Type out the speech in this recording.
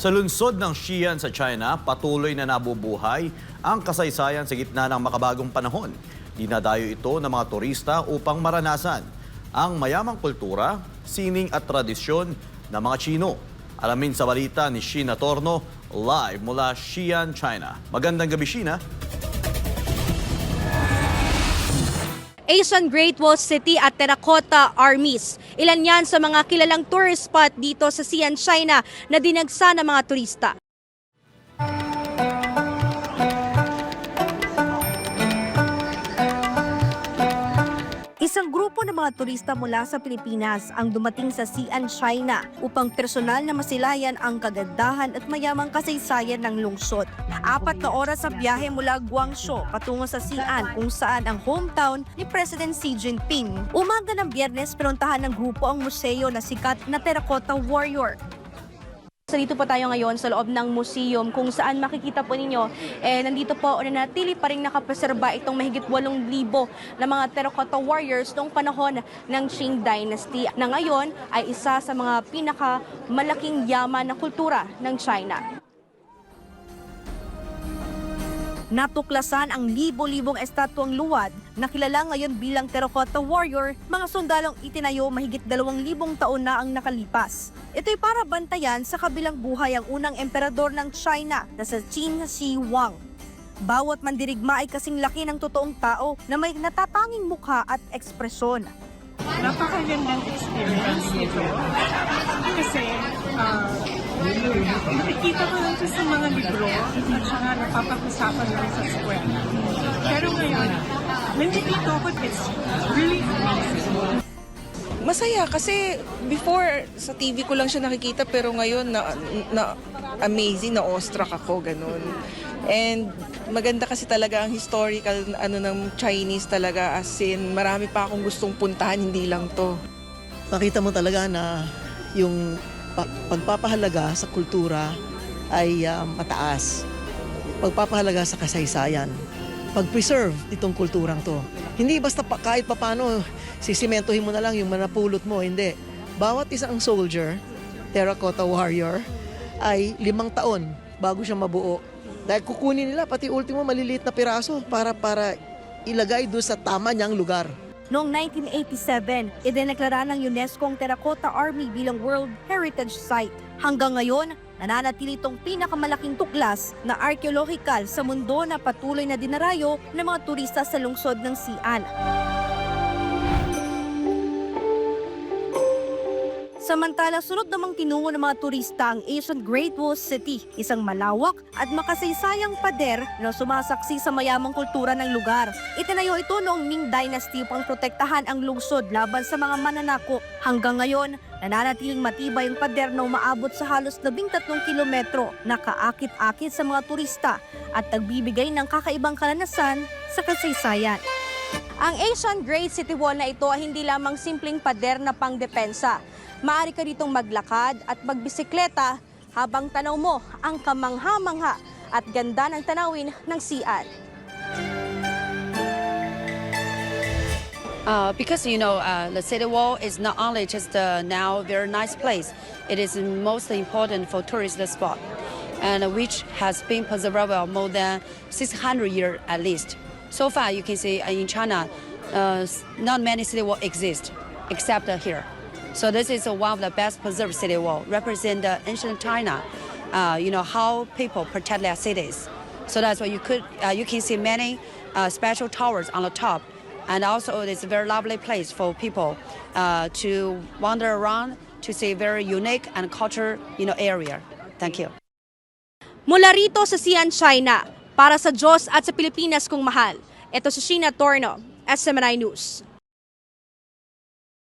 Sa lungsod ng Xi'an sa China, patuloy na nabubuhay ang kasaysayan sa gitna ng makabagong panahon. Dinadayo ito ng mga turista upang maranasan ang mayamang kultura, sining at tradisyon ng mga Chino. Alamin sa balita ni Sheena Torno, live mula Xi'an, China. Magandang gabi, Sheena. Asian Great Wall City at Terracotta Armies. Ilan yan sa mga kilalang tourist spot dito sa Xi'an, China na dinagsa ng mga turista. Mga turista mula sa Pilipinas ang dumating sa Xi'an, China upang personal na masilayan ang kagandahan at mayamang kasaysayan ng lungsod. Apat na oras sa biyahe mula Guangzhou patungo sa Xi'an kung saan ang hometown ni President Xi Jinping. Umaga ng biyernes, pinuntahan ng grupo ang museo na sikat na Terracotta Warrior. So dito po tayo ngayon sa loob ng museum kung saan makikita po ninyo eh nandito po nanatili pa rin nakapreserba itong mahigit 8,000 na mga terracotta warriors noong panahon ng Qing Dynasty na ngayon ay isa sa mga pinakamalaking yaman na kultura ng China. Natuklasan ang libo-libong estatwang luwad na kilala ngayon bilang Terracotta Warrior, mga sundalong itinayo mahigit dalawang libong taon na ang nakalipas. Ito'y para bantayan sa kabilang buhay ang unang emperador ng China na sa Qin Shi Huang. Bawat mandirigma ay kasing laki ng totoong tao na may natatanging mukha at ekspresyon. Napakagandang experience nito. Kasi, ah, nakikita ko lang sa mga libro at saka napapag-usapan lang sa eskwela. Pero ngayon, nandito ako it's really amazing. Masaya kasi before sa TV ko lang siya nakikita pero ngayon na, na amazing na awestruck ako ganun. And maganda kasi talaga ang historical ano ng Chinese talaga as in marami pa akong gustong puntahan hindi lang to. makita mo talaga na yung pa- pagpapahalaga sa kultura ay ah, mataas. Pagpapahalaga sa kasaysayan. Pag-preserve itong kulturang to. Hindi basta pa, kahit papano sisimentohin mo na lang yung manapulot mo. Hindi. Bawat isang soldier, terracotta warrior, ay limang taon bago siya mabuo. Dahil kukunin nila pati ultimo maliliit na piraso para para ilagay doon sa tama niyang lugar. Noong 1987, idineklara ng UNESCO ang Terracotta Army bilang World Heritage Site. Hanggang ngayon, nananatili itong pinakamalaking tuklas na archaeological sa mundo na patuloy na dinarayo ng mga turista sa lungsod ng Xi'an. Samantala, sunod namang tinungo ng mga turista ang Asian Great Wall City, isang malawak at makasaysayang pader na sumasaksi sa mayamang kultura ng lugar. Itinayo ito noong Ming Dynasty upang protektahan ang lungsod laban sa mga mananako. Hanggang ngayon, nananatiling matibay ang pader na umaabot sa halos 13 kilometro na kaakit-akit sa mga turista at nagbibigay ng kakaibang kalanasan sa kasaysayan. Ang Asian Great City Wall na ito ay hindi lamang simpleng pader na pangdepensa. Maaari ka ditong maglakad at magbisikleta habang tanaw mo ang kamangha-mangha at ganda ng tanawin ng Xi'an. Uh, because you know uh, the city wall is not only just uh, now very nice place, it is most important for tourist spot, and which has been preserved more than 600 years at least. So far, you can see in China, uh, not many city wall exist except here. So this is one of the best preserved city wall, represent the ancient China. Uh, you know how people protect their cities. So that's why you could uh, you can see many uh, special towers on the top, and also it's a very lovely place for people uh, to wander around to see very unique and culture you know area. Thank you. Mula rito sa Xi'an, China, para sa Diyos at sa Pilipinas kong mahal, ito si Sheena Torno, SMNI News.